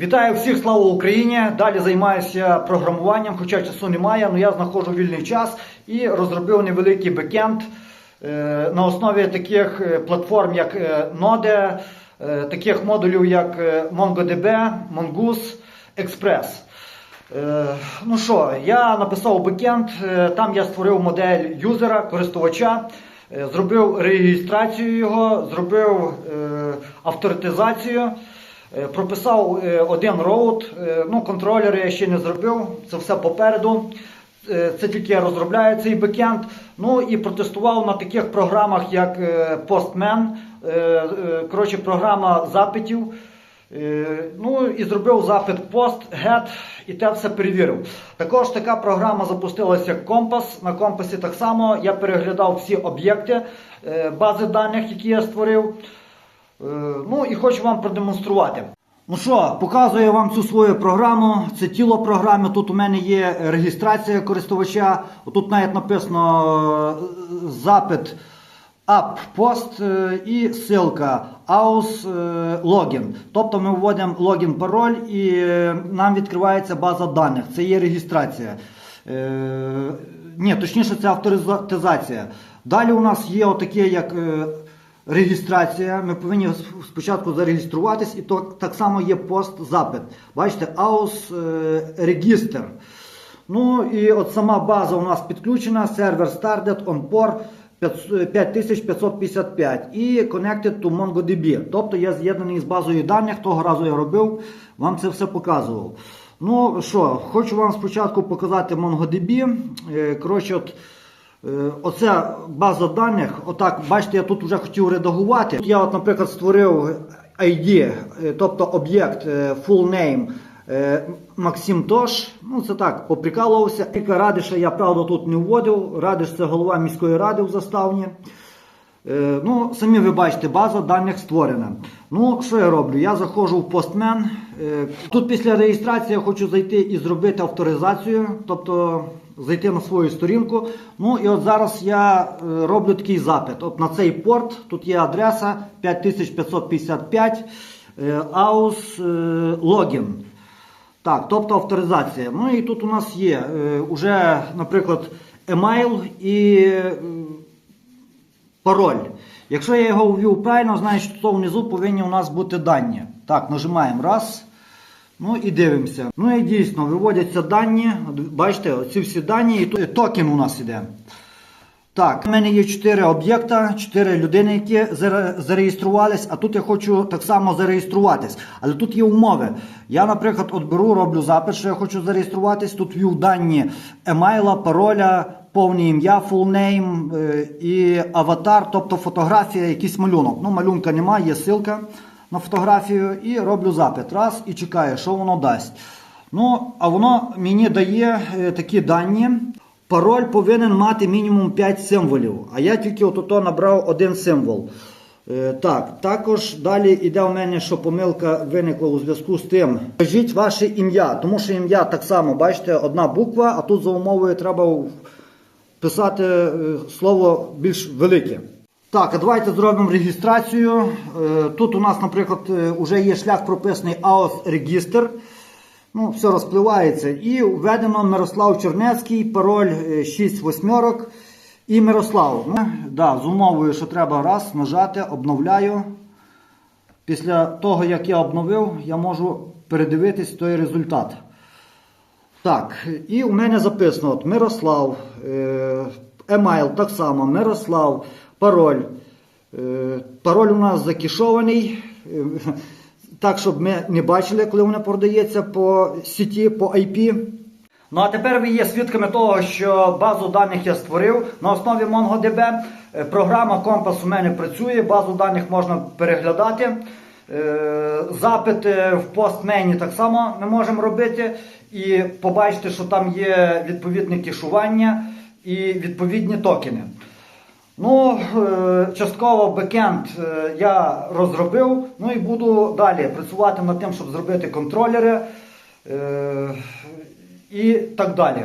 Вітаю всіх, слава Україні! Далі займаюся програмуванням, хоча часу немає, але я знаходжу вільний час і розробив невеликий бекенд е, на основі таких е, платформ, як е, Node, таких модулів, як MongoDB, Mongoose, Express. Ну що, я написав бекенд, там я створив модель юзера, користувача, зробив реєстрацію його, зробив авторитизацію. Е, Прописав е, один роут, е, ну контролери я ще не зробив, це все попереду. Це тільки я розробляю цей бекенд. Ну і протестував на таких програмах, як Postman, коротше, програма запитів. Ну і зробив запит post, get і те все перевірив. Також така програма запустилася як компас. На компасі так само я переглядав всі об'єкти бази даних, які я створив. Е, Ну і хочу вам продемонструвати. Ну що, показую вам цю свою програму. Це тіло програми. Тут у мене є реєстрація користувача. Тут навіть написано е, запит app post е, і ссылка aus login. Тобто ми вводимо логін, пароль і нам відкривається база даних. Це є реєстрація. Ні, точніше, це авторизація. Далі у нас є отаке, як реєстрація. Ми повинні спочатку зареєструватись, і то так само є пост-запит. Бачите, aus е, register. Ну і от сама база у нас підключена, сервер started on port 5555 і connected to MongoDB. Тобто я з'єднаний з базою даних, того разу я робив, вам це все показував. Ну що, хочу вам спочатку показати MongoDB. Е, Коротше, от, оця база даних, отак, бачите, я тут вже хотів редагувати. Я, от, наприклад, створив ID, е, тобто об'єкт е, full name. Е, Максим Тош, ну це так, поприкалувався. Кілька Радиша я правда тут не вводив. Радиш це голова міської ради в заставні. Е, Ну, самі ви бачите, база даних створена. Ну, що я роблю? Я заходжу в. Е, Тут після реєстрації я хочу зайти і зробити авторизацію, тобто зайти на свою сторінку. Ну і от зараз я е, роблю такий запит. От на цей порт тут є адреса 5555 е, aus е, login. Так, тобто авторизація. Ну і тут у нас є уже, наприклад, емейл і пароль. Якщо я його ввів правильно, значить то внизу повинні у нас бути дані. Так, нажимаємо раз. Ну і дивимося. Ну і дійсно виводяться дані. Бачите, оці всі дані, і токен у нас іде. Так, у мене є 4 об'єкта, 4 людини, які заре- зареєструвались, а тут я хочу так само зареєструватись. Але тут є умови. Я, наприклад, от беру, роблю запит, що я хочу зареєструватись. Тут ввів дані емейла, пароля, повне ім'я, е, і аватар, тобто фотографія, якийсь малюнок. Ну, малюнка немає, є ссылка на фотографію. І роблю запит. Раз і чекаю, що воно дасть. Ну, а воно мені дає е, такі дані. Пароль повинен мати мінімум 5 символів, а я тільки от набрав один символ. Е, так, також далі йде в мене, що помилка виникла у зв'язку з тим. Кажіть ваше ім'я, тому що ім'я так само, бачите, одна буква, а тут за умовою треба писати е, слово більш велике. Так, а давайте зробимо реєстрацію. Е, Тут у нас, наприклад, вже є шлях прописаний AOS Register. Ну, все розпливається. І введено Мирослав Чернецький, пароль е, 6 восьмерок і Мирослав. Ну, да, з умовою, що треба раз нажати, обновляю. Після того, як я обновив, я можу передивитись той результат. Так, і у мене записано от Мирослав, е, емейл так само, Мирослав, пароль. Е, пароль у нас закішований. Е, так, щоб ми не бачили, коли вона продається по сіті, по IP. Ну а тепер ви є свідками того, що базу даних я створив на основі MongoDB. Е, Програма Компас у мене працює, базу даних можна переглядати. Запити в постмені так само ми можемо робити і побачити, що там є відповідне кешування і відповідні токени. Ну, е, частково бекенд е, я розробив, ну і буду далі працювати над тим, щоб зробити контролери е, і так далі.